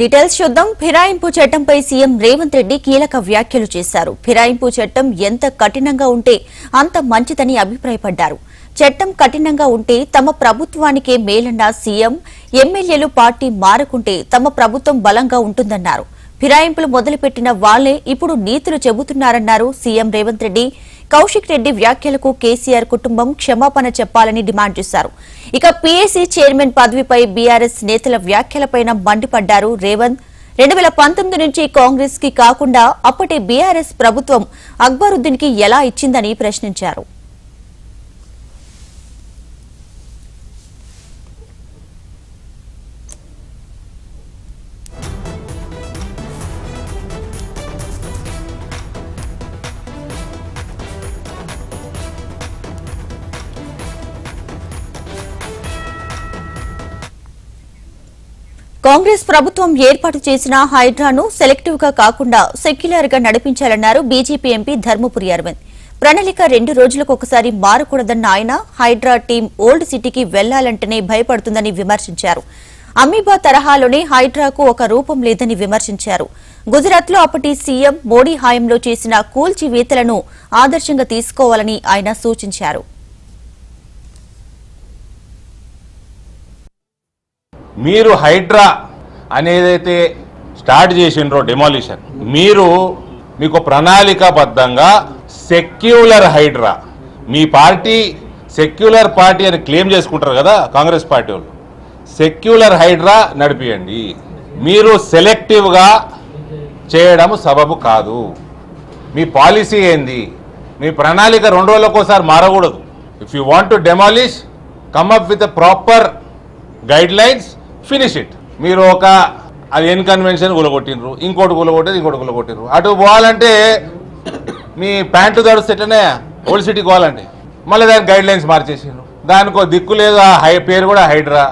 Details చూద్దాం. ఫిరాయింపు చట్టంపై CM Revanth Reddy కీలక వ్యాఖ్యలు చేశారు. ఫిరాయింపు చట్టం ఎంత కఠినంగా ఉంటే అంత మంచిదని అభిప్రాయపడ్డారు. చట్టం కఠినంగా ఉంటే తమ ప్రభుత్వానికే మేలన్న సీఎం ఎమ్మెల్యేలు పార్టీ మారకుంటే తమ ప్రభుత్వం బలంగా ఉంటుందన్నారు. ఫిరాయింపులు మొదలుపెట్టిన వాళ్ళే ఇప్పుడు నీతులు చెబుతున్నారన్నారు సీఎం రేవంత్ రెడ్డి. కౌశిక్ రెడ్డి వ్యాఖ్యలకు కేసీఆర్ కుటుంబం క్షమాపణ చెప్పాలని డిమాండ్ చేశారు. ఇక పీఏసీ చైర్మన్ పదవిపై బీఆర్ఎస్ నేతల వ్యాఖ్యలపైన మండిపడ్డారు రేవంత్. రెండు వేల పంతొమ్మిది నుంచి కాంగ్రెస్కి కాకుండా అప్పటి బీఆర్ఎస్ ప్రభుత్వం అక్బరుద్దీన్కి ఎలా ఇచ్చిందని ప్రశ్నించారు. కాంగ్రెస్ ప్రభుత్వం ఏర్పాటు చేసిన హైడ్రాను సెలెక్టివ్గా కాకుండా సెక్యులర్గా నడిపించాలన్నారు బీజేపీ ఎంపీ ధర్మపురి అరవింద్. ప్రణాళిక రెండు రోజులకు ఒకసారి మారకూడదన్న ఆయన హైడ్రా టీం ఓల్డ్ సిటీకి వెళ్ళాలంటేనే భయపడుతుందని విమర్శించారు. అమీబా తరహాలోనే హైడ్రాకు ఒక రూపం లేదని విమర్శించారు. గుజరాత్లో అప్పటి సీఎం మోడీ హాయంలో చేసిన కూల్చివేతలను ఆదర్శంగా తీసుకోవాలని ఆయన సూచించారు. మీరు హైడ్రా అనేదైతే స్టార్ట్ చేసిండ్రో డెమాలిషన్ మీరు మీకు ప్రణాళికాబద్ధంగా సెక్యులర్ హైడ్రా. మీ పార్టీ సెక్యులర్ పార్టీ అని క్లెయిమ్ చేసుకుంటారు కదా కాంగ్రెస్ పార్టీ వాళ్ళు. సెక్యులర్ హైడ్రా నడిపియండి. మీరు సెలెక్టివ్గా చేయడం సబబు కాదు. మీ పాలసీ ఏంది? మీ ప్రణాళిక రెండు రోజులకోసారి మారకూడదు. If you want to demolish come up with proper guidelines finish it మీరు ఒక అది ఇన్కన్వెన్షన్ గులగొట్టినరు ఇంకోటి గులగొట్టేది ఇంకోటి గులగొట్టినరు అటు పోవాలంటే మీ ప్యాంటు తడుస్తే ఎట్లనే ఓల్డ్ సిటీకి పోవాలండి. మళ్ళీ దానికి గైడ్ లైన్స్ మార్చేసిండ్రు. దానికో దిక్కు లేదు ఆ హై పేరు కూడా హైడ్రా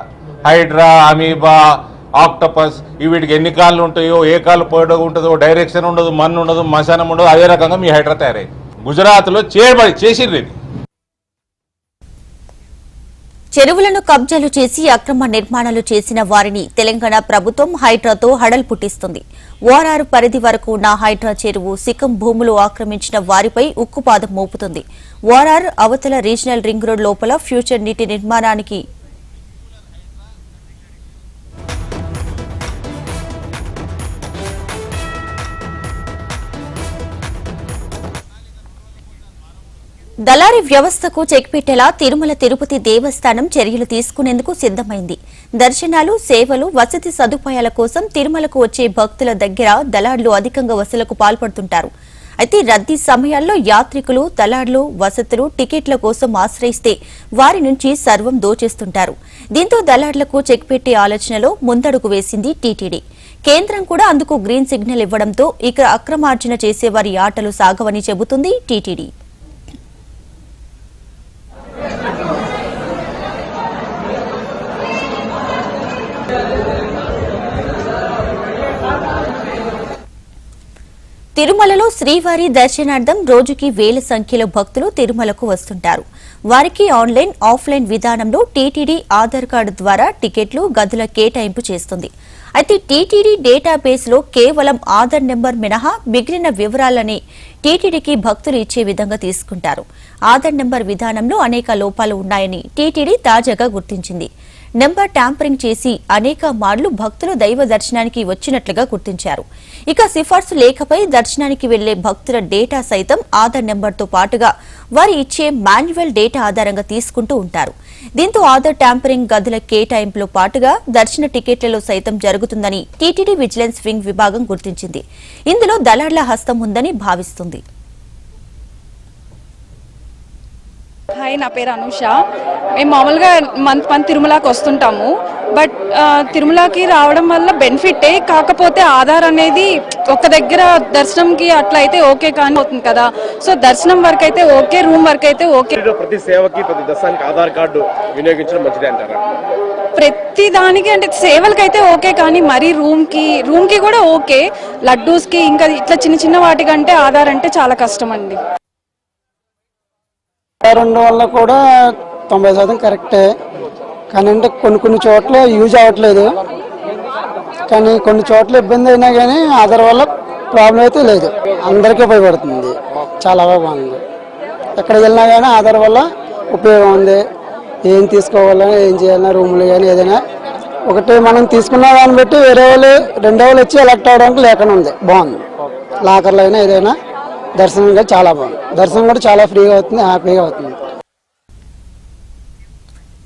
హైడ్రా అమీబా ఆక్టోపస్ వీటికి ఎన్ని కాళ్ళు ఉంటాయో ఏ కాళ్ళు పోయడం ఉంటుందో డైరెక్షన్ ఉండదు మన్ను ఉండదు మశానం ఉండదు అదే రకంగా మీ హైడ్రా తయారైంది. గుజరాత్లో చేయబడి చేసిండ్రు ఇది. చెరువులను కబ్జాలు చేసి అక్రమ నిర్మాణాలు చేసిన వారిని తెలంగాణ ప్రభుత్వం హైడ్రాతో హడల్ పుట్టిస్తుంది. ఓఆర్ఆర్ పరిధి వరకు ఉన్న హైడ్రా చెరువు సిక్కం భూములు ఆక్రమించిన వారిపై ఉక్కుపాదం మోపుతుంది. ఓఆర్ఆర్ అవతల రీజనల్ రింగ్ రోడ్ లోపల ఫ్యూచర్ నీటి నిర్మాణానికి దళారీ వ్యవస్థకు చెక్ పెట్టేలా తిరుమల తిరుపతి దేవస్థానం చర్యలు తీసుకునేందుకు సిద్దమైంది దర్శనాలు సేవలు వసతి సదుపాయాల కోసం తిరుమలకు వచ్చే భక్తుల దగ్గర దళార్లు అధికంగా వసూలకు పాల్పడుతుంటారు. అయితే రద్దీ సమయాల్లో యాత్రికులు దళార్లు వసతులు టికెట్ల కోసం ఆశ్రయిస్తే వారి నుంచి సర్వం దోచేస్తుంటారు. దీంతో దళార్లకు చెక్ పెట్టే ఆలోచనలో ముందడుగు వేసింది టీటీడీ. కేంద్రం కూడా అందుకు గ్రీన్ సిగ్నల్ ఇవ్వడంతో ఇక అక్రమార్జన చేసేవారి ఆటలు సాగవని చెబుతుంది టీటీడీ. తిరుమలలో శ్రీవారి దర్శనార్థం రోజుకి వేల సంఖ్యలో భక్తులు తిరుమలకు వస్తుంటారు. వారికి ఆన్లైన్ ఆఫ్లైన్ విధానంలో టీటీడీ ఆధార్ కార్డు ద్వారా టికెట్లు గదుల కేటాయింపు చేస్తుంది. అయితే టీటీడీ డేటాబేస్లో కేవలం ఆధార్ నెంబర్ మినహా మిగిలిన వివరాలని టీటీడీకి భక్తులు ఇచ్చే విధంగా తీసుకుంటారు. ఆధార్ నెంబర్ విధానంలో అనేక లోపాలు ఉన్నాయని టీటీడీ తాజాగా గుర్తించింది. నెంబర్ ట్యాంపరింగ్ చేసి అనేక మార్లు భక్తులు దైవ దర్శనానికి వచ్చినట్లుగా గుర్తించారు. ఇక సిఫార్సు లేఖపై దర్శనానికి వెళ్ళే భక్తుల డేటా సైతం ఆధార్ నెంబర్తో పాటుగా వారి ఇచ్చే మాన్యువల్ డేటా ఆధారంగా తీసుకుంటూ ఉంటారు. దీంతో ఆధార్ ట్యాంపరింగ్ గదుల కేటాయింపులో పాటుగా దర్శన టికెట్లలో సైతం జరుగుతుందని టీటీడీ విజిలెన్స్ వింగ్ విభాగం గుర్తించింది. ఇందులో దళార్ల హస్తం ఉందని భావిస్తుంది. హాయ్ నా పేరు అనుష. మేము మామూలుగా మంత్ మంత్ తిరుమలకి వస్తుంటాము. బట్ తిరుమలకి రావడం వల్ల బెనిఫిటే కాకపోతే ఆధార్ అనేది ఒక దగ్గర దర్శనంకి అట్లా అయితే ఓకే కానీ అవుతుంది కదా. సో దర్శనం వరకు అయితే ఓకే రూమ్ వరకు అయితే ఓకే ప్రతి సేవకి ప్రతి దర్శనానికి ఆధార్ కార్డు వినియోగించడం మంచిదే అంటారా? ప్రతి దానికి అంటే సేవలకి అయితే ఓకే కానీ మరీ రూమ్కి రూమ్కి కూడా ఓకే లడ్డూస్కి ఇంకా ఇట్లా చిన్న చిన్న వాటికంటే ఆధార్ అంటే చాలా కష్టం అండి. రెండు వల్ల కూడా తొంభై శాతం కరెక్టే. కానీ అంటే కొన్ని కొన్ని చోట్ల యూజ్ అవ్వట్లేదు. కానీ కొన్ని చోట్ల ఇబ్బంది అయినా కానీ ఆధార్ వల్ల ప్రాబ్లం అయితే లేదు. అందరికీ ఉపయోగపడుతుంది. చాలా బాగుంది. ఎక్కడ వెళ్ళినా కానీ ఆధార్ వల్ల ఉపయోగం ఉంది. ఏం తీసుకోవాలన్నా ఏం చేయాలన్నా రూములు కానీ ఏదైనా ఒకటి మనం తీసుకున్న దాన్ని బట్టి వేరే వాళ్ళు రెండో వాళ్ళు వచ్చి ఎలక్ట్ అవడానికి లేకుండా ఉంది. బాగుంది. లాకర్లు అయినా ఏదైనా దర్శనం కూడా చాలా బాగుంది దర్శనం కూడా చాలా ఫ్రీగా అవుతుంది హ్యాపీగా అవుతుంది.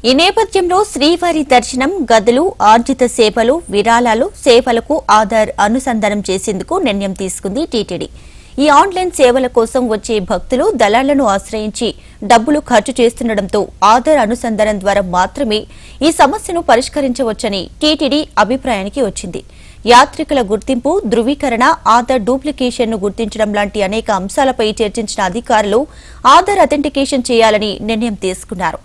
ఈ నేపథ్యంలో శ్రీవారి దర్శనం గదులు ఆర్జిత సేవలు విరాళాలు సేవలకు ఆధార్ అనుసంధానం చేసేందుకు నిర్ణయం తీసుకుంది టీటీడీ. ఈ ఆన్లైన్ సేవల కోసం వచ్చే భక్తులు దళాలను ఆశ్రయించి డబ్బులు ఖర్చు చేస్తుండటంతో ఆధార్ అనుసంధానం ద్వారా మాత్రమే ఈ సమస్యను పరిష్కరించవచ్చని టీటీడీ అభిప్రాయానికి వచ్చింది. యాత్రికుల గుర్తింపు ధృవీకరణ ఆధార్ డూప్లికేషన్ను గుర్తించడం లాంటి అనేక అంశాలపై చర్చించిన అధికారులు ఆధార్ అథెంటికేషన్ చేయాలని నిర్ణయం తీసుకున్నారు.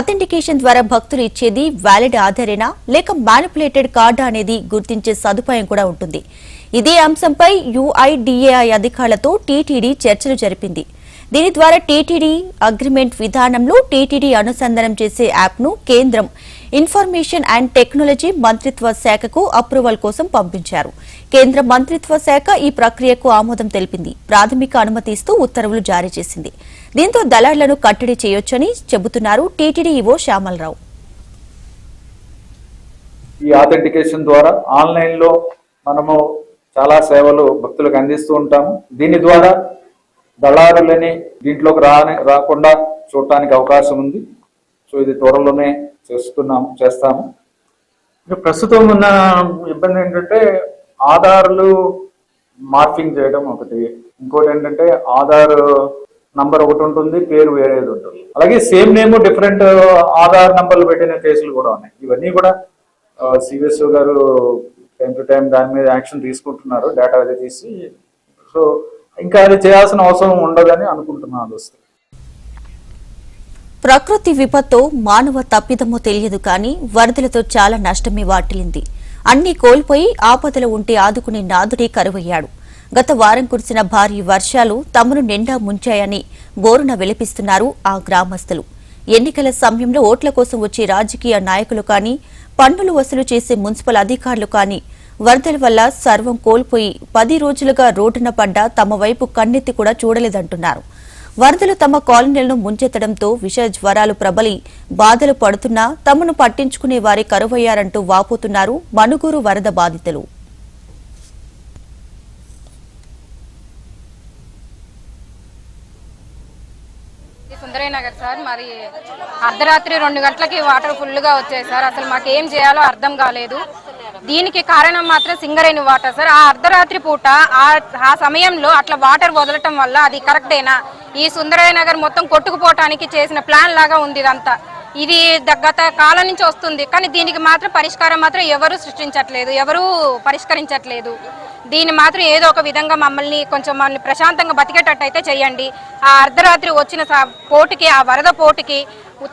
అథెంటికేషన్ ద్వారా భక్తులు ఇచ్చేది వ్యాలిడ్ ఆధారేనా లేక మ్యానిపులేటెడ్ కార్డా అనేది గుర్తించే సదుపాయం కూడా ఉంటుంది. ఇదే అంశంపై యుఐడిఏఐ అధికారులతో టీటీడీ చర్చలు జరిపింది. దీని ద్వారా టీటీడీ అగ్రిమెంట్ విధానంలో టీటీడీ అనుసంధానం చేసే యాప్ను కేంద్రం ఇన్ఫర్మేషన్ అండ్ టెక్నాలజీ మంత్రిత్వ శాఖకు అప్రూవల్ కోసం పంపించారు. కేంద్ర మంత్రిత్వ శాఖ ఈ ప్రక్రియకు ఆమోదం తెలిపింది. ప్రాథమిక అనుమతి ఇస్తూ ఉత్తర్వులు జారీ చేసింది. దీంతో దళారులను కట్టడి చేయొచ్చని చెబుతున్నారు టీటీడీ ఈవో శ్యామలరావు. ఈ ఆథెంటికేషన్ ద్వారా ఆన్లైన్లో మనము చాలా సేవలు భక్తులకు అందిస్తూ ఉంటాము. దీని ద్వారా దళారులని దీంట్లోకి రాకుండా చూడటానికి అవకాశం ఉంది. సో ఇది త్వరలోనే చేస్తున్నాము చేస్తాము. ప్రస్తుతం ఉన్న ఇబ్బంది ఏంటంటే ఆధార్లు మార్పింగ్ చేయడం ఒకటి. ఇంకోటి ఏంటంటే ఆధార్ నంబర్ ఒకటి ఉంటుంది పేరు వేరేది ఉంటుంది. అలాగే సేమ్ నేమ్ డిఫరెంట్ ఆధార్ నంబర్లు పెట్టిన కేసులు కూడా ఉన్నాయి. ఇవన్నీ కూడా సిబిఎస్ఓ గారు టైం టు టైం దాని మీద యాక్షన్ తీసుకుంటున్నారు డేటా అది తీసి. సో ఇంకా అది చేయాల్సిన అవసరం ఉండదని అనుకుంటున్నాను వస్తే ప్రకృతి విపత్తు మానవ తప్పిదమో తెలియదు కానీ వరదలతో చాలా నష్టమే వాటిల్లింది. అన్ని కోల్పోయి ఆపదలో ఉంటే ఆదుకునే నాదుడే కరువయ్యాడు. గత వారం కురిసిన భారీ వర్షాలు తమను నిండా ముంచాయని బోరున విలపిస్తున్నారు ఆ గ్రామస్తులు. ఎన్నికల సమయంలో ఓట్ల కోసం వచ్చే రాజకీయ నాయకులు కానీ పన్నులు వసూలు చేసే మున్సిపల్ అధికారులు కానీ వరదల వల్ల సర్వం కోల్పోయి పది రోజులుగా రోడ్డున పడ్డ తమ వైపు కన్నెత్తి కూడా చూడలేదంటున్నారు. వరదలు తమ కాలనీలను ముంచెత్తడంతో విష జ్వరాలు ప్రబలి బాధలు పడుతున్నా తమను పట్టించుకునే వారే కరువయ్యారంటూ వాపోతున్నారు మణుగూరు వరద బాధితులు. సుందరయ్య నగర్ సార్? మరి అర్ధరాత్రి రెండు గంటలకి వాటర్ ఫుల్గా వచ్చాయి సార్. అసలు మాకు ఏం చేయాలో అర్థం కాలేదు. దీనికి కారణం మాత్రం సింగరేణి వాటర్ సార్. ఆ అర్ధరాత్రి పూట ఆ ఆ సమయంలో అట్లా వాటర్ వదలటం వల్ల అది కరెక్టేనా? ఈ సుందరయ్య నగర్ మొత్తం కొట్టుకుపోవటానికి చేసిన ప్లాన్ లాగా ఉంది ఇదంతా. ఇది గత కాలం నుంచి వస్తుంది. కానీ దీనికి మాత్రం పరిష్కారం మాత్రం ఎవరు సృష్టించట్లేదు. ఎవరు పరిష్కరించట్లేదు. దీన్ని మాత్రం ఏదో ఒక విధంగా మమ్మల్ని కొంచెం మమ్మల్ని ప్రశాంతంగా బతికేటట్టు అయితే చేయండి. ఆ అర్ధరాత్రి వచ్చిన పోటుకి ఆ వరద పోటుకి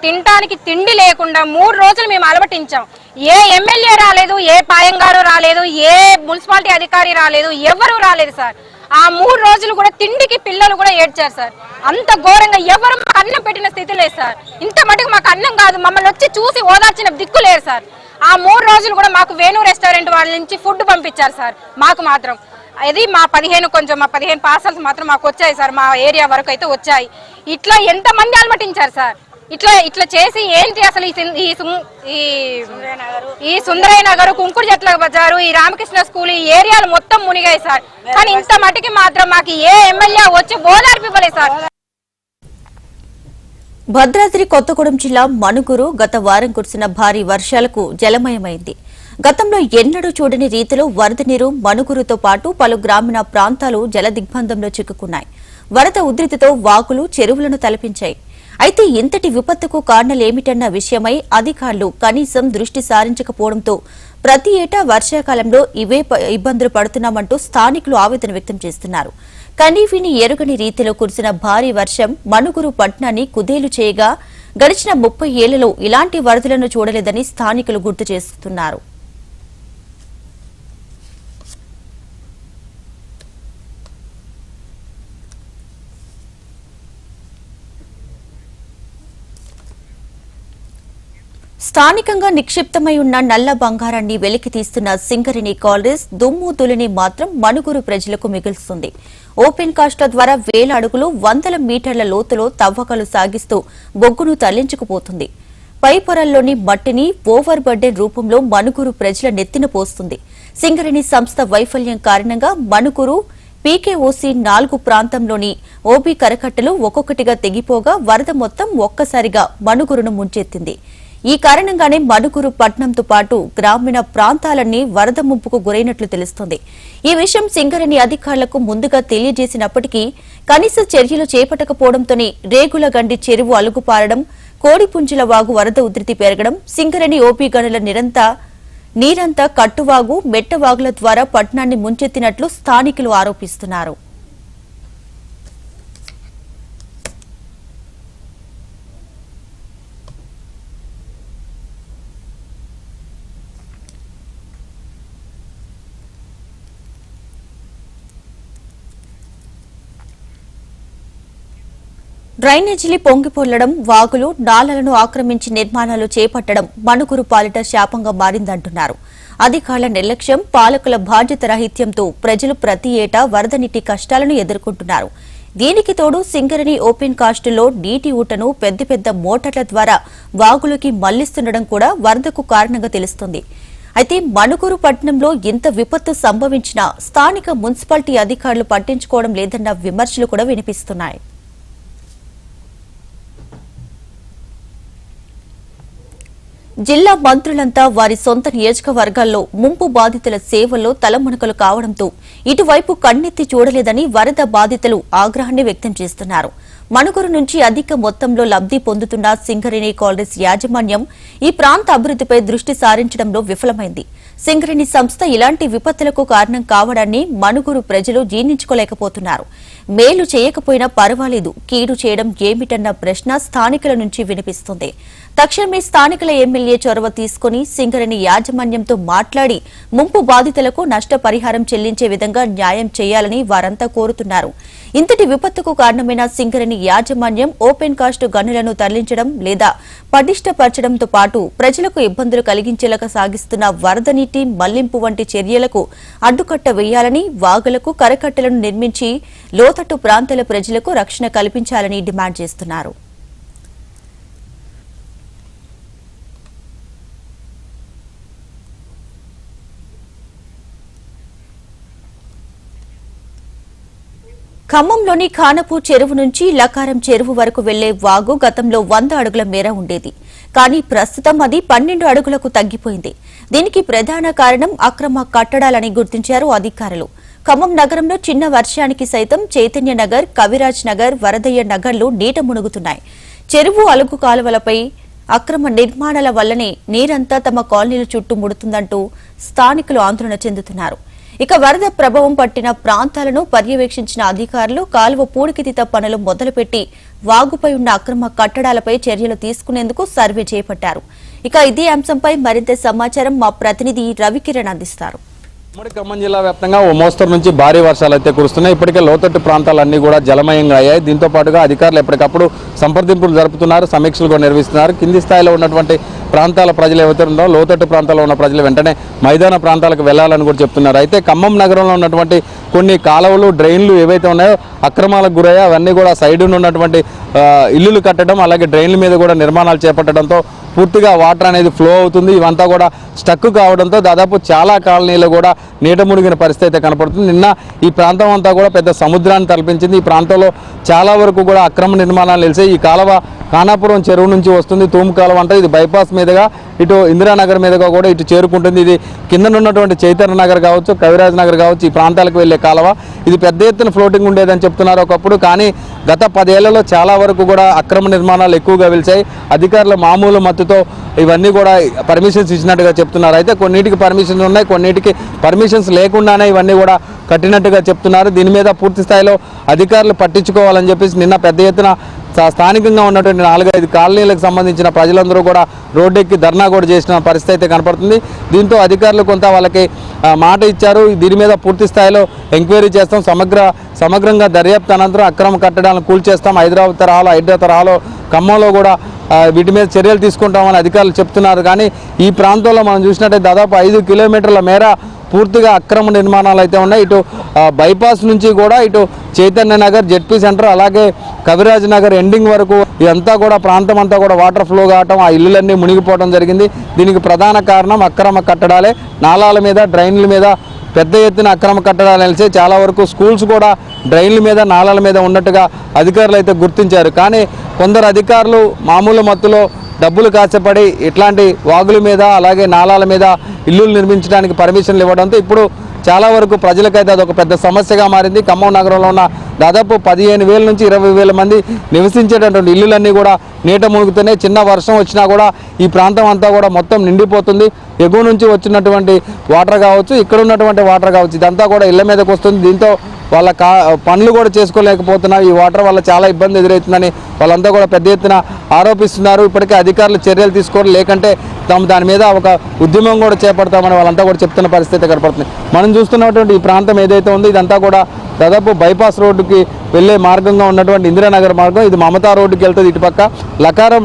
తినటానికి తిండి లేకుండా మూడు రోజులు మేము అలవటించాం ఏ ఎమ్మెల్యే రాలేదు ఏ పాయంగారు రాలేదు ఏ మున్సిపాలిటీ అధికారి రాలేదు ఎవరు రాలేదు సార్. ఆ మూడు రోజులు కూడా తిండికి పిల్లలు కూడా ఏడ్చారు సార్. అంత ఘోరంగా ఎవరు మాకు అన్నం పెట్టిన స్థితి లేదు సార్. ఇంత మటుకు మాకు అన్నం కాదు మమ్మల్ని వచ్చి చూసి ఓదార్చిన దిక్కు లేరు సార్. ఆ మూడు రోజులు కూడా మాకు వేణు రెస్టారెంట్ వాళ్ళ నుంచి ఫుడ్ పంపించారు సార్ మాకు మాత్రం. అది మా పదిహేను కొంచెం మా పదిహేను పార్సల్స్ మాత్రం మాకు వచ్చాయి సార్ మా ఏరియా వరకు అయితే వచ్చాయి. ఇట్లా ఎంతమంది అలమటించారు సార్? ఇట్లా ఇట్లా చేసి ఏంటి అసలు ఈ ఈ సుందరయ్య నగర్ కుంకుడు చెట్ల బజారు ఈ రామకృష్ణ స్కూల్ ఈ ఏరియాలు మొత్తం మునిగాయి సార్. కానీ ఇంత మటుకి మాత్రం మాకు ఏ ఎమ్మెల్యే వచ్చి ఓదార్పు ఇవ్వలేదు సార్. భద్రాద్రి కొత్తగూడెం జిల్లా మణుగురు గత వారం కురిసిన భారీ వర్షాలకు జలమయమైంది. గతంలో ఎన్నడూ చూడని రీతిలో వరద నీరు మణుగురుతో పాటు పలు గ్రామీణ ప్రాంతాలు జలదిగ్బంధంలో చిక్కుకున్నాయి. వరద ఉధృతితో వాగులు చెరువులను తలపించాయి. అయితే ఇంతటి విపత్తుకు కారణాలేమిటన్న విషయమై అధికారులు కనీసం దృష్టి సారించకపోవడంతో ప్రతి ఏటా వర్షాకాలంలో ఇవే ప- ఇబ్బందులు పడుతున్నామంటూ స్థానికులు ఆవేదన వ్యక్తం చేస్తున్నారు. కనీవిని ఎరుగని రీతిలో కురిసిన భారీ వర్షం మణుగురు పట్టణాన్ని కుదేలు చేయగా గడిచిన ముప్పై ఏళ్ళలో ఇలాంటి వరదలను చూడలేదని స్థానికులు గుర్తు చేస్తున్నారు. స్థానికంగా నిక్షిప్తమై ఉన్న నల్ల బంగారాన్ని వెలికి తీస్తున్న సింగరిని కాలరీస్ దుమ్ము దులిని మాత్రం మణుగురు ప్రజలకు మిగులుస్తుంది. ఓపెన్ కాస్ట్ల ద్వారా వేల అడుగులు వందల మీటర్ల లోతులో తవ్వకాలు సాగిస్తూ బొగ్గును తరలించుకుపోతుంది. పై పొరల్లోని మట్టిని ఓవర్ బర్డెన్ రూపంలో మణుగురు ప్రజల నెత్తిన పోస్తుంది. సింగరిణి సంస్థ వైఫల్యం కారణంగా మణుగురు పీకేఓసీ నాలుగు ప్రాంతంలోని ఓబీ కరకట్టలు ఒక్కొక్కటిగా తెగిపోగా వరద మొత్తం ఒక్కసారిగా మణుగురును ముంచెత్తింది. ఈ కారణంగానే మనుగురు పట్నంతో పాటు గ్రామీణ ప్రాంతాలన్నీ వరద ముంపుకు గురైనట్లు తెలుస్తోంది. ఈ విషయం సింగరేణి అధికారులకు ముందుగా తెలియజేసినప్పటికీ కనీస చర్యలు చేపట్టకపోవడంతోనే రేగుల గండి చెరువు అలుగుపారడం కోడిపుంజుల వాగు వరద ఉధృతి పెరగడం సింగరేణి ఓపీ గనుల నిరంతా నీరంతా కట్టువాగు మెట్టవాగుల ద్వారా పట్నాన్ని ముంచెత్తినట్లు స్థానికులు ఆరోపిస్తున్నారు. డ్రైనేజీలు పొంగిపొల్లడం వాగులు నాలలను ఆక్రమించి నిర్మాణాలు చేపట్టడం మణుగురు పాలిట శాపంగా మారిందంటున్నారు. అధికారుల నిర్లక్ష్యం పాలకుల బాధ్యత రాహిత్యంతో ప్రజలు ప్రతి ఏటా వరద నీటి కష్టాలను ఎదుర్కొంటున్నారు. దీనికి తోడు సింగరణి ఓపెన్ కాస్టులో నీటి ఊటను పెద్ద పెద్ద మోటార్ల ద్వారా వాగులకి మళ్ళిస్తుండడం కూడా వరదకు కారణంగా తెలుస్తుంది. అయితే మణుగూరు పట్టణంలో ఇంత విపత్తు సంభవించినా స్థానిక మున్సిపాలిటీ అధికారులు పట్టించుకోవడం లేదన్న విమర్శలు కూడా వినిపిస్తున్నాయి. జిల్లా మంత్రులంతా వారి సొంత నియోజకవర్గాల్లో ముంపు బాధితుల సేవల్లో తలమునకలు కావడంతో ఇటువైపు కన్నెత్తి చూడలేదని వరద బాధితులు ఆగ్రహాన్ని వ్యక్తం చేస్తున్నారు. మణుగురు నుంచి అధిక మొత్తంలో లబ్ధి పొందుతున్న సింగరేణి కాలనీస్ యాజమాన్యం ఈ ప్రాంత అభివృద్ధిపై దృష్టి సారించడంలో విఫలమైంది. సింగరేణి సంస్థ ఇలాంటి విపత్తులకు కారణం కావడాన్ని మణుగురు ప్రజలు జీర్ణించుకోలేకపోతున్నారు. మేలు చేయకపోయినా పర్వాలేదు కీడు చేయడం ఏమిటన్న ప్రశ్న స్థానికుల నుంచి వినిపిస్తుంది. తక్షణమే స్థానికుల ఎమ్మెల్యే చొరవ తీసుకుని సింగరేణి యాజమాన్యంతో మాట్లాడి ముంపు బాధితులకు నష్టపరిహారం చెల్లించే విధంగా న్యాయం చేయాలని వారంతా కోరుతున్నారు. ఇంతటి విపత్తుకు కారణమైన సింగరేణి యాజమాన్యం ఓపెన్ కాస్ట్ గనులను తరలించడం లేదా పటిష్టపరచడంతో పాటు ప్రజలకు ఇబ్బందులు కలిగించేలాగా సాగిస్తున్న వరద నీటి మళ్ళింపు వంటి చర్యలకు అడ్డుకట్ట వేయాలని వాగులకు కరకట్టలను నిర్మించి లోతట్టు ప్రాంతాల ప్రజలకు రక్షణ కల్పించాలని డిమాండ్ చేస్తున్నారు. ఖమ్మంలోని ఖానపూర్ చెరువు నుంచి లకారం చెరువు వరకు వెళ్ళే వాగు గతంలో వంద అడుగుల మేర ఉండేది. కానీ ప్రస్తుతం అది పన్నెండు అడుగులకు తగ్గిపోయింది. దీనికి ప్రధాన కారణం అక్రమ కట్టడాలని గుర్తించారు అధికారులు. ఖమ్మం నగరంలో చిన్న వర్షానికి సైతం చైతన్య నగర్ కవిరాజ్ నగర్ వరదయ్య నగర్లు నీట మునుగుతున్నాయి. చెరువు అలుగు కాలువలపై అక్రమ నిర్మాణాల వల్లనే నీరంతా తమ కాలనీల చుట్టూ ముడుతుందంటూ స్థానికులు ఆందోళన చెందుతున్నారు. ఇక వరద ప్రభావం పట్టిన ప్రాంతాలను పర్యవేక్షించిన అధికారులు కాలువ పూడికితీత పనులు మొదలుపెట్టి వాగుపై ఉన్న అక్రమ కట్టడాలపై చర్యలు తీసుకునేందుకు సర్వే చేపట్టారు. ఇక ఇదే అంశంపై మరింత సమాచారం మా ప్రతినిధి రవికిరణ్ అందిస్తారు. ఉమ్మడి ఖమ్మం జిల్లా వ్యాప్తంగా ఓ మోస్తరు నుంచి భారీ వర్షాలు అయితే కురుస్తున్నాయి. ఇప్పటికే లోతట్టు ప్రాంతాలన్నీ కూడా జలమయంగా అయ్యాయి. దీంతో పాటుగా అధికారులు ఎప్పటికప్పుడు సంప్రదింపులు జరుపుతున్నారు సమీక్షలు కూడా నిర్వహిస్తున్నారు. కింది స్థాయిలో ఉన్నటువంటి ప్రాంతాల ప్రజలు ఏవైతే ఉందో లోతట్టు ప్రాంతాల్లో ఉన్న ప్రజలు వెంటనే మైదాన ప్రాంతాలకు వెళ్ళాలని కూడా చెప్తున్నారు. అయితే ఖమ్మం నగరంలో ఉన్నటువంటి కొన్ని కాలువలు డ్రైన్లు ఏవైతే ఉన్నాయో అక్రమాలకు గురయ్యాయి. అవన్నీ కూడా సైడ్ ఉన్నటువంటి ఇల్లులు కట్టడం అలాగే డ్రైన్ల మీద కూడా నిర్మాణాలు చేపట్టడంతో పూర్తిగా వాటర్ అనేది ఫ్లో అవుతుంది. ఇవంతా కూడా స్టక్ కావడంతో దాదాపు చాలా కాలనీలు కూడా నీట మునిగిన పరిస్థితి అయితే కనపడుతుంది. నిన్న ఈ ప్రాంతం అంతా కూడా పెద్ద సముద్రాన్ని తలపించింది. ఈ ప్రాంతంలో చాలా వరకు కూడా అక్రమ నిర్మాణాలు నిలిచాయి. ఈ కాలువ ఖానాపురం చెరువు నుంచి వస్తుంది తూము కాలువ అంటే ఇది బైపాస్ మీదుగా ఇటు ఇందిరానగర్ మీదుగా కూడా ఇటు చేరుకుంటుంది. ఇది కిందనున్నటువంటి చైతన్య నగర్ కావచ్చు కవిరాజ్ నగర్ కావచ్చు ఈ ప్రాంతాలకు వెళ్ళే కాలువ. ఇది పెద్ద ఎత్తున ఫ్లోటింగ్ ఉండేదని చెప్తున్నారు ఒకప్పుడు. కానీ గత పదేళ్ళలో చాలా వరకు కూడా అక్రమ నిర్మాణాలు ఎక్కువగా వెలిచాయి అధికారుల మామూలు మత్తుతో ఇవన్నీ కూడా పర్మిషన్స్ ఇచ్చినట్టుగా చెప్తున్నారు. అయితే కొన్నిటికి పర్మిషన్స్ ఉన్నాయి కొన్నిటికి పర్మిషన్స్ లేకుండానే ఇవన్నీ కూడా కట్టినట్టుగా చెప్తున్నారు. దీని మీద పూర్తి స్థాయిలో అధికారులు పట్టించుకోవాలని చెప్పేసి నిన్న పెద్ద ఎత్తున స్థానికంగా ఉన్నటువంటి నాలుగైదు కాలనీలకు సంబంధించిన ప్రజలందరూ కూడా రోడ్డెక్కి ధర్నా కూడా చేసిన పరిస్థితి అయితే కనపడుతుంది. దీంతో అధికారులు కొంత వాళ్ళకి మాట ఇచ్చారు. దీని మీద పూర్తి స్థాయిలో ఎంక్వైరీ చేస్తాం. సమగ్ర సమగ్రంగా దర్యాప్తు అనంతరం అక్రమ కట్టడాలను కూల్చేస్తాం. హైదరాబాద్ తరహాలో హైదరాబాద్ తరహాలో ఖమ్మంలో కూడా వీటి మీద చర్యలు తీసుకుంటామని అధికారులు చెప్తున్నారు. కానీ ఈ ప్రాంతంలో మనం చూసినట్టయితే దాదాపు ఐదు కిలోమీటర్ల మేర పూర్తిగా అక్రమ నిర్మాణాలు అయితే ఉన్నాయి. ఇటు బైపాస్ నుంచి కూడా ఇటు చైతన్య నగర్ జెడ్పీ సెంటర్ అలాగే కవిరాజ్ నగర్ ఎండింగ్ వరకు ఇదంతా కూడా ప్రాంతం అంతా కూడా వాటర్ ఫ్లో కావటం ఆ ఇల్లులన్నీ మునిగిపోవడం జరిగింది. దీనికి ప్రధాన కారణం అక్రమ కట్టడాలే. నాలాల మీద డ్రైన్ల మీద పెద్ద ఎత్తున అక్రమ కట్టడాలు నిలిచి చాలా వరకు స్కూల్స్ కూడా డ్రైన్ల మీద నాలాల మీద ఉన్నట్టుగా అధికారులు అయితే గుర్తించారు. కానీ కొందరు అధికారులు మామూలు మత్తులో డబ్బులు కాచపడి ఇట్లాంటి వాగుల మీద అలాగే నాలాల మీద ఇల్లులు నిర్మించడానికి పర్మిషన్లు ఇవ్వడంతో ఇప్పుడు చాలా వరకు ప్రజలకైతే అదొక పెద్ద సమస్యగా మారింది. ఖమ్మం నగరంలో ఉన్న దాదాపు పదిహేను వేల నుంచి ఇరవై వేల మంది నివసించేటటువంటి ఇల్లులన్నీ కూడా నీట మునుగుతూనే చిన్న వర్షం వచ్చినా కూడా ఈ ప్రాంతం అంతా కూడా మొత్తం నిండిపోతుంది. ఎగువ నుంచి వచ్చినటువంటి వాటర్ కావచ్చు ఇక్కడ ఉన్నటువంటి వాటర్ కావచ్చు ఇదంతా కూడా ఇళ్ళ మీదకి వస్తుంది. దీంతో వాళ్ళ కా పనులు కూడా చేసుకోలేకపోతున్నారు. ఈ వాటర్ వల్ల చాలా ఇబ్బంది ఎదురవుతుందని వాళ్ళంతా కూడా పెద్ద ఎత్తున ఆరోపిస్తున్నారు. ఇప్పటికే అధికారులు చర్యలు తీసుకోవడం లేకంటే తాము దాని మీద ఒక ఉద్యమం కూడా చేపడతామని వాళ్ళంతా కూడా చెప్తున్న పరిస్థితి కనపడుతుంది. మనం చూస్తున్నటువంటి ఈ ప్రాంతం ఏదైతే ఉందో ఇదంతా కూడా దాదాపు బైపాస్ రోడ్డుకి వెళ్ళే మార్గంగా ఉన్నటువంటి ఇందిరానగర్ మార్గం. ఇది మమతా రోడ్డుకి వెళ్తుంది ఇటుపక్క. లకారం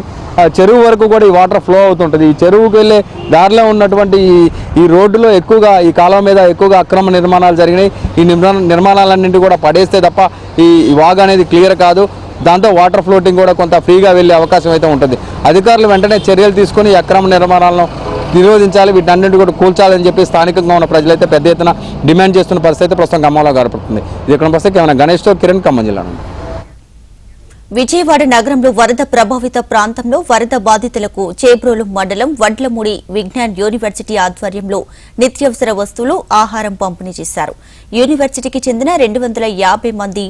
చెరువు వరకు కూడా ఈ వాటర్ ఫ్లో అవుతుంటుంది. ఈ చెరువుకి వెళ్ళే దారిలో ఉన్నటువంటి ఈ ఈ రోడ్డులో ఎక్కువగా ఈ కాలం మీద ఎక్కువగా అక్రమ నిర్మాణాలు జరిగినాయి. ఈ నిర్మాణాలన్నింటి కూడా పడేస్తే తప్ప ఈ వాగ్ అనేది క్లియర్ కాదు. దాంతో వాటర్ ఫ్లోటింగ్ కూడా కొంత ఫ్రీగా వెళ్ళే అవకాశం అయితే ఉంటుంది. అధికారులు వెంటనే చర్యలు తీసుకొని ఈ అక్రమ నిర్మాణాలను నిరోధించాలి. వీటన్నింటి కూడా కూల్చాలని చెప్పి స్థానికంగా ఉన్న ప్రజలైతే పెద్ద ఎత్తున డిమాండ్ చేస్తున్న పరిస్థితి అయితే ప్రస్తుతం ఖమ్మంలో గడపడుతుంది ఇది ఇక్కడ పరిస్థితి? ఏమైనా గణేష్తో కిరణ్ ఖమ్మం జిల్లా నుండి. విజయవాడ నగరంలో వరద ప్రభావిత ప్రాంతంలో వరద బాధితులకు చేబ్రోలు మండలం వడ్లమూడి విజ్ఞాన్ యూనివర్సిటీ ఆధ్వర్యంలో నిత్యావసర వస్తువులు ఆహారం పంపిణీ చేశారు. యూనివర్సిటీకి చెందిన రెండు వందల యాభై మంది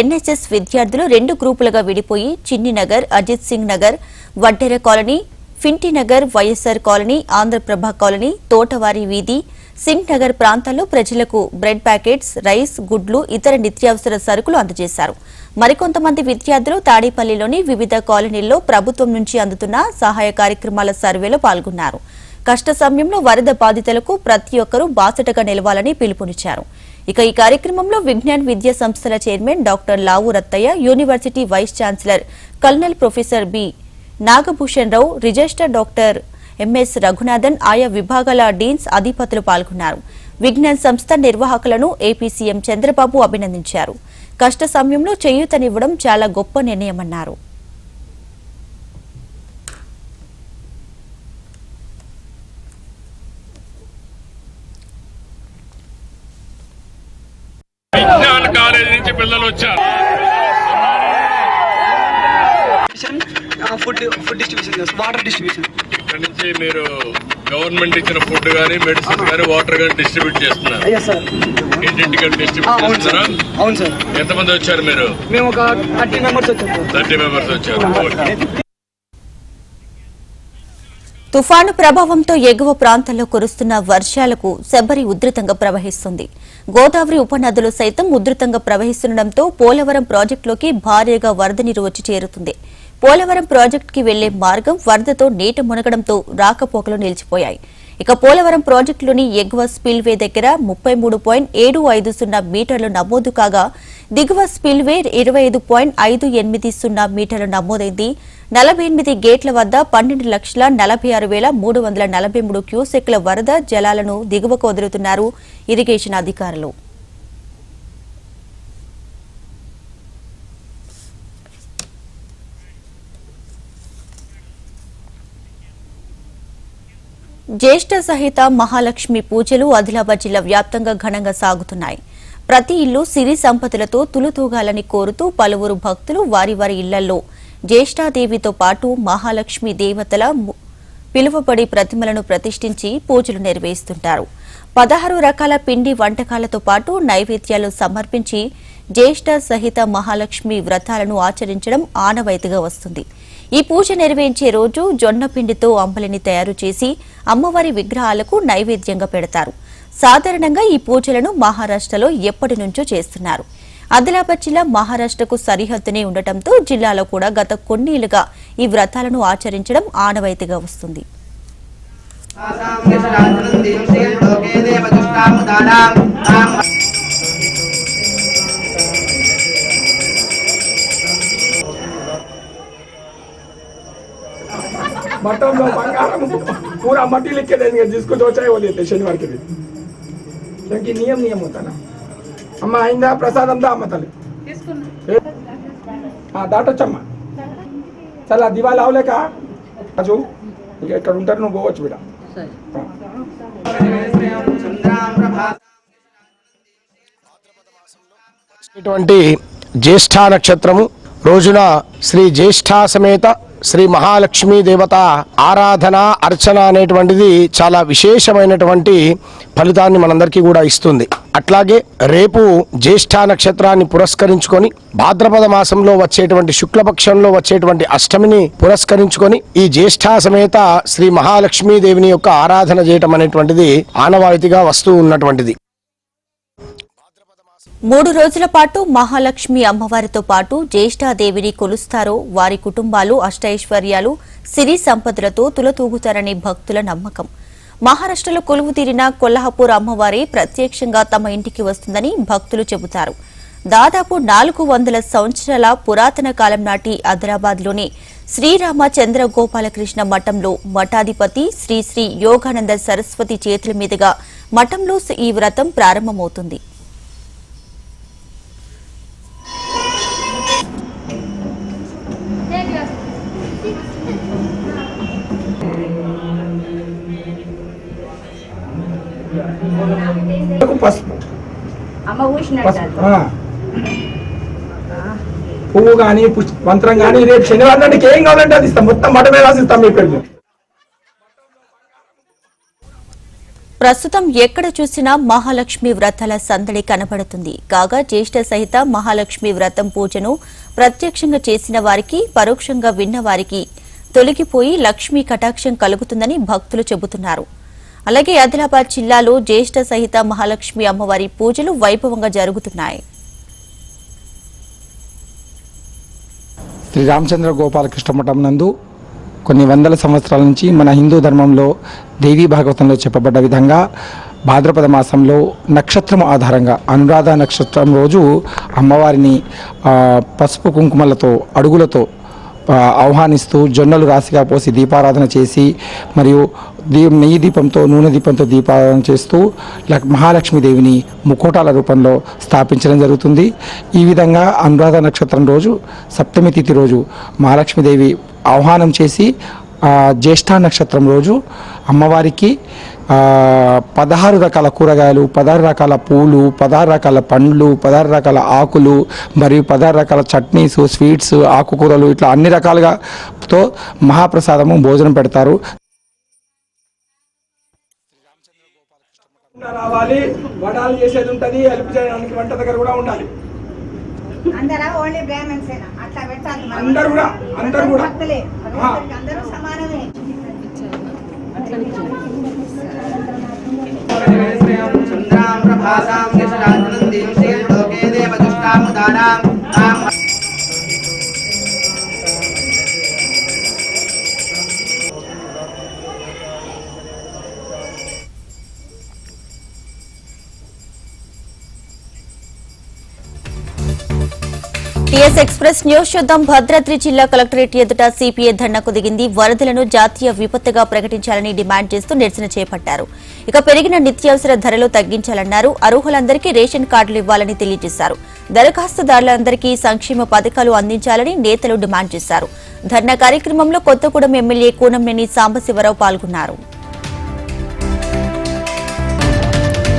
ఎన్ఎస్ఎస్ విద్యార్థులు రెండు గ్రూపులుగా విడిపోయి చిన్ని నగర్ అజిత్ సింగ్ నగర్ వడ్డెర కాలనీ ఫింటినగర్ వైఎస్సార్ వైఎస్ఆర్ కాలనీ ఆంధ్రప్రభ కాలనీ తోటవారి వీధి సింగ్ నగర్ ప్రాంతాల్లో ప్రజలకు బ్రెడ్ ప్యాకెట్స్ రైస్ గుడ్లు ఇతర నిత్యావసర సరుకులు అందజేశారు. మరికొంతమంది విద్యార్థులు తాడేపల్లిలోని వివిధ కాలనీల్లో ప్రభుత్వం నుంచి అందుతున్న సహాయ కార్యక్రమాల సర్వేలో పాల్గొన్నారు. కష్ట సమయంలో వరద బాధితులకు ప్రతి ఒక్కరూ బాసటగా నిలవాలని పిలుపునిచ్చారు. ఇక ఈ కార్యక్రమంలో విజ్ఞాన్ విద్యా సంస్థల chairman doctor Lavu Rattaiah university vice chancellor colonel professor B Nagabhushan Rao register doctor MS Raghunathan ఆయా విభాగాల డీన్స్ అధిపతులు పాల్గొన్నారు. విజ్ఞాన్ సంస్థ నిర్వాహకులను ఏపీ సీఎం చంద్రబాబు అభినందించారు. కష్ట సమయంలో చేయూతనివ్వడం చాలా గొప్ప నిర్ణయమన్నారు. విజ్ఞాన కాలేజీ నుంచి పిల్లలు వచ్చారు. Food food distribution water distribution ఇక్కడ నుంచి మీరు గవర్నమెంట్ ఇచ్చిన ఫుడ్ కానీ మెడిసిన్ కానీ వాటర్ కానీ డిస్ట్రిబ్యూట్ చేస్తున్నారు. అయ్యా సార్ ఇంటింటికి డిస్ట్రిబ్యూట్ అవును సార్ చేస్తున్నారా అవును సార్ ఎంతమంది వచ్చారు మీరు? మేము ఒక థర్టీ మెంబర్స్ థర్టీ వచ్చారు. తుఫాను ప్రభావంతో ఎగువ ప్రాంతాల్లో కురుస్తున్న వర్షాలకు శబరి ఉధృతంగా ప్రవహిస్తుంది. గోదావరి ఉపనదులు సైతం ఉధృతంగా ప్రవహిస్తుండటంతో పోలవరం ప్రాజెక్టులోకి భారీగా వరద నీరు వచ్చి చేరుతుంది. పోలవరం ప్రాజెక్టుకి వెళ్ళే మార్గం వరదతో నీట మునగడంతో రాకపోకలు నిలిచిపోయాయి. ఇక పోలవరం ప్రాజెక్టులోని ఎగువ స్పిల్వే దగ్గర ముప్పై మూడు పాయింట్ ఏడు ఐదు సున్నా మీటర్లు నమోదు కాగా దిగువ స్పిల్వే ఇరవై ఐదు పాయింట్ ఐదు ఎనిమిది సున్నా మీటర్లు నమోదైంది. నలభై ఎనిమిది గేట్ల వద్ద పన్నెండు లక్షల నలభై ఆరు వేల మూడు వందల నలభై మూడు క్యూసెక్ల వరద జలాలను దిగువకు వదులుతున్నారు ఇరిగేషన్ అధికారులు. జ్యేష్ఠ సహిత మహాలక్ష్మి పూజలు ఆదిలాబాద్ జిల్లా వ్యాప్తంగా ఘనంగా సాగుతున్నాయి. ప్రతి ఇల్లు సిరి సంపదలతో తులుతూగాలని కోరుతూ పలువురు భక్తులు వారి వారి ఇళ్ళలో జ్యేష్ఠాదేవితో పాటు మహాలక్ష్మి దేవతల ము- పిలువబడి ప్రతిమలను ప్రతిష్ఠించి పూజలు నిర్వహిస్తుంటారు. పదహారు రకాల పిండి వంటకాలతో పాటు నైవేద్యాలు సమర్పించి జ్యేష్ఠ సహిత మహాలక్ష్మి వ్రతాలను ఆచరించడం ఆనవాయితీగా వస్తుంది. ఈ పూజ నిర్వహించే రోజు జొన్న పిండితో అంబలిని తయారు చేసి అమ్మవారి విగ్రహాలకు నైవేద్యంగా పెడతారు. సాధారణంగా ఈ పూజలను మహారాష్ట్రలో ఎప్పటి నుంచో చేస్తున్నారు. ఆదిలాబాద్ జిల్లా మహారాష్ట్రకు సరిహద్దునే ఉండటంతో జిల్లాలో కూడా గత కొన్నేళ్ళుగా ఈ వ్రతాలను ఆచరించడం ఆనవాయితీగా వస్తుంది. మటంలో బంగారం పూరా మట్టి లెక్కలేదు తీసుకుని వచ్చాయి వదిలేదు శనివారికి దానికి నియం నియమం అవుతానా అమ్మ అయిందా? ప్రసాదం దా అమ్మ తల్లి. దాటొచ్చమ్మా. చాలా దివాళ అవలేక? రాజు ఇక్కడ ఉంటారు నువ్వు పోవచ్చు బిడ ఇటువంటి జ్యేష్ఠ నక్షత్రము రోజున శ్రీ జ్యేష్ఠ సమేత శ్రీ మహాలక్ష్మీ దేవత ఆరాధన అర్చన అనేటువంటిది చాలా విశేషమైనటువంటి ఫలితాన్ని మనందరికీ కూడా ఇస్తుంది. అట్లాగే రేపు జ్యేష్ఠ నక్షత్రాన్ని పురస్కరించుకొని భాద్రపద మాసంలో వచ్చేటువంటి శుక్లపక్షంలో వచ్చేటువంటి అష్టమిని పురస్కరించుకొని ఈ జ్యేష్ఠ సమేత శ్రీ మహాలక్ష్మీ దేవిని యొక్క ఆరాధన చేయటం అనేటువంటిది ఆనవాయితీగా వస్తూ ఉన్నటువంటిది. మూడు రోజుల పాటు మహాలక్ష్మి అమ్మవారితో పాటు జ్యేష్ఠాదేవిని కొలుస్తారో వారి కుటుంబాలు అష్టైశ్వర్యాలు సిరి సంపదలతో తులతూగుతారని భక్తుల నమ్మకం. మహారాష్ట్రలో కొలువు తీరిన కొల్హాపూర్ అమ్మవారి ప్రత్యక్షంగా తమ ఇంటికి వస్తుందని భక్తులు చెబుతారు. దాదాపు నాలుగు వందల సంవత్సరాల పురాతన కాలం నాటి ఆదిలాబాద్లోని శ్రీరామచంద్ర గోపాలకృష్ణ మఠంలో మఠాధిపతి శ్రీ శ్రీ యోగానంద సరస్వతి చేతుల మీదుగా మఠంలో ఈ వ్రతం ప్రారంభమవుతుంది. పువ్వు కానీ మంత్రం కానీ రేపు శనివారం నాటికి ఏం కావాలంటే అది ఇస్తాం. మొత్తం మటమే రాసిస్తాం మీ పేరు ప్రస్తుతం ఎక్కడ చూసినా మహాలక్ష్మి వ్రతాల సందడి కనబడుతుంది. కాగా జ్యేష్ఠ సహిత మహాలక్ష్మి వ్రతం పూజను ప్రత్యక్షంగా చేసిన వారికి పరోక్షంగా విన్న వారికి తొలగిపోయి లక్ష్మీ కటాక్షం కలుగుతుందని భక్తులు చెబుతున్నారు. అలాగే ఆదిలాబాద్ జిల్లాలో జ్యేష్ఠ సహిత మహాలక్ష్మి అమ్మవారి పూజలు వైభవంగా జరుగుతున్నాయి. శ్రీ రామచంద్ర గోపాలకృష్ణ మఠం నందు కొన్ని వందల సంవత్సరాల నుంచి మన హిందూ ధర్మంలో దేవీ భాగవతంలో చెప్పబడ్డ విధంగా భాద్రపద మాసంలో నక్షత్రం ఆధారంగా అనురాధ నక్షత్రం రోజు అమ్మవారిని పసుపు కుంకుమలతో అడుగులతో ఆహ్వానిస్తూ జొన్నలు రాశిగా పోసి దీపారాధన చేసి మరియు దీ నెయ్యి దీపంతో నూనె దీపంతో దీపారాధన చేస్తూ లక్- మహాలక్ష్మీదేవిని ముకోటాల రూపంలో స్థాపించడం జరుగుతుంది. ఈ విధంగా అనురాధ నక్షత్రం రోజు సప్తమి తిథి రోజు మహాలక్ష్మీదేవి ఆహ్వానం చేసి జ్యేష్ఠ నక్షత్రం రోజు అమ్మవారికి పదహారు రకాల కూరగాయలు పదహారు రకాల పూలు పదహారు రకాల పండ్లు పదహారు రకాల ఆకులు మరియు పదహారు రకాల చట్నీస్ స్వీట్స్ ఆకుకూరలు ఇట్లా అన్ని రకాలుగా తో మహాప్రసాదము భోజనం పెడతారు. రావాలి వడాలు చేసేది ఉంటది హెల్ప్ చేయడానికి వంట దగ్గర కూడా ఉండాలి. అందరా మనం. అందరు కూడా అందరు కూడా భక్తులే ఆ. అందరూ సమానమే టీఎస్ ఎక్స్ప్రెస్ న్యూస్ చూద్దాం. భద్రాద్రి జిల్లా కలెక్టరేట్ ఎదుట సిపిఐ ధర్నాకు దిగింది. వరదలను జాతీయ విపత్తుగా ప్రకటించాలని డిమాండ్ చేస్తూ నిరసన చేపట్టారు. ఇక పెరిగిన నిత్యావసర ధరలు తగ్గించాలన్నారు. అర్హులందరికీ రేషన్ కార్డులు ఇవ్వాలని తెలియజేశారు. దరఖాస్తుదారులందరికీ సంక్షేమ పథకాలు అందించాలని నేతలు డిమాండ్ చేశారు. ధర్నా కార్యక్రమంలో కొత్తగూడెం ఎమ్మెల్యే కూనంనేని సాంబశివరావు పాల్గొన్నారు.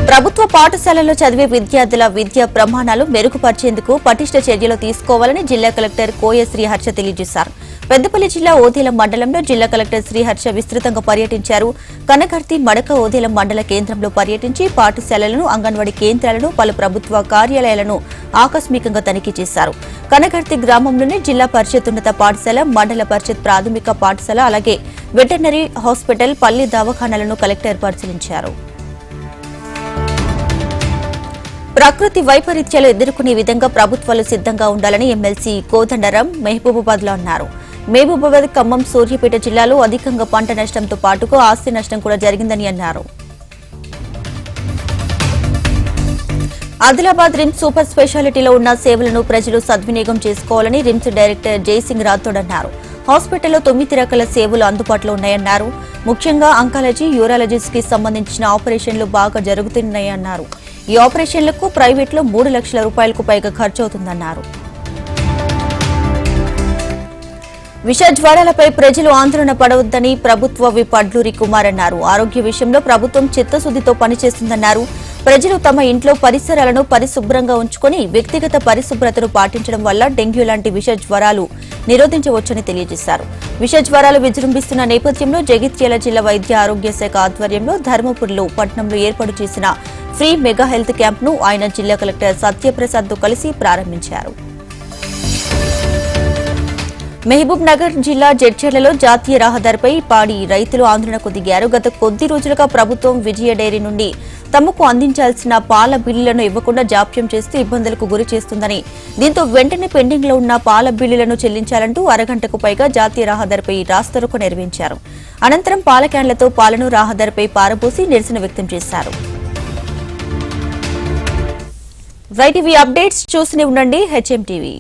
ప్రభుత్వ పాఠశాలలో చదివే విద్యార్థుల విద్యా ప్రమాణాలు మెరుగుపరిచేందుకు పటిష్ట చర్యలు తీసుకోవాలని జిల్లా కలెక్టర్ కోయ శ్రీహర్ష తెలియజేశారు. పెద్దపల్లి జిల్లా ఓదేల మండలంలో జిల్లా కలెక్టర్ శ్రీహర్ష విస్తృతంగా పర్యటించారు. కనకర్తి మడక ఓదేల మండల కేంద్రంలో పర్యటించి పాఠశాలలను అంగన్వాడీ కేంద్రాలను పలు ప్రభుత్వ కార్యాలయాలను ఆకస్మికంగా తనిఖీ చేశారు. కనకర్తి గ్రామంలోని జిల్లా పరిషత్ ఉన్నత పాఠశాల మండల పరిషత్ ప్రాథమిక పాఠశాల అలాగే వెటర్నరీ హాస్పిటల్ పల్లి దవాఖానాలను కలెక్టర్ పరిశీలించారు. ప్రకృతి వైపరీత్యాలు ఎదుర్కొనే విధంగా ప్రభుత్వాలు సిద్ధంగా ఉండాలని ఎమ్మెల్సీ కోదండరాం మహబూబాబాద్లో అన్నారు. మహబూబాబాద్ ఖమ్మం సూర్యాపేట జిల్లాలో అధికంగా పంట నష్టంతో పాటుగా ఆస్తి నష్టం కూడా జరిగిందని అన్నారు. ఆదిలాబాద్ రిమ్స్ సూపర్ స్పెషాలిటీలో ఉన్న సేవలను ప్రజలు సద్వినియోగం చేసుకోవాలని రిమ్స్ డైరెక్టర్ జయసింగ్ రాథోడ్ అన్నారు. హాస్పిటల్లో తొమ్మిది రకాల సేవలు అందుబాటులో ఉన్నాయన్నారు. ముఖ్యంగా అంకాలజీ యూరాలజీస్కి సంబంధించిన ఆపరేషన్లు బాగా జరుగుతున్నాయన్నారు. ఈ ఆపరేషన్లకు ప్రైవేట్లో మూడు లక్షల రూపాయలకు పైగా ఖర్చవుతుందన్నారు. విష జ్వరాలపై ప్రజలు ఆందోళన పడవద్దని ప్రభుత్వ విప్ అడ్లూరి కుమార్ అన్నారు. ఆరోగ్య విషయంలో ప్రభుత్వం చిత్తశుద్దితో పనిచేస్తుందన్నారు ప్రజలు తమ ఇంట్లో పరిసరాలను పరిశుభ్రంగా ఉంచుకొని వ్యక్తిగత పరిశుభ్రతను పాటించడం వల్ల డెంగ్యూ లాంటి విష జ్వరాలు నిరోధించవచ్చని తెలియజేశారు. విష జ్వరాలు విజృంభిస్తున్న నేపథ్యంలో జగిత్యాల జిల్లా వైద్య ఆరోగ్య శాఖ ఆధ్వర్యంలో ధర్మపురిలో పట్టణంలో ఏర్పాటు చేసిన ఫ్రీ మెగా హెల్త్ క్యాంప్ను ఆయన జిల్లా కలెక్టర్ సత్యప్రసాద్తో కలిసి ప్రారంభించారు. మహబూబ్ నగర్ జిల్లా జడ్చర్లలో జాతీయ రహదారిపై పాడి రైతులు ఆందోళనకు దిగారు. గత కొద్ది రోజులుగా ప్రభుత్వం విజయ డైరీ నుండి తమకు అందించాల్సిన పాల బిల్లులను ఇవ్వకుండా జాప్యం చేస్తూ ఇబ్బందులకు గురి చేస్తుందని దీంతో వెంటనే పెండింగ్లో ఉన్న పాల బిల్లులను చెల్లించాలంటూ అరగంటకు పైగా జాతీయ రహదారిపై రాస్తరుకు నిర్వహించారు. అనంతరం పాల క్యాన్లతో పాలను రహదారిపై పారబోసి నిరసన వ్యక్తం చేశారు. రైట్ ఇవి అప్డేట్స్ చూసి ఉండండి. HM TV.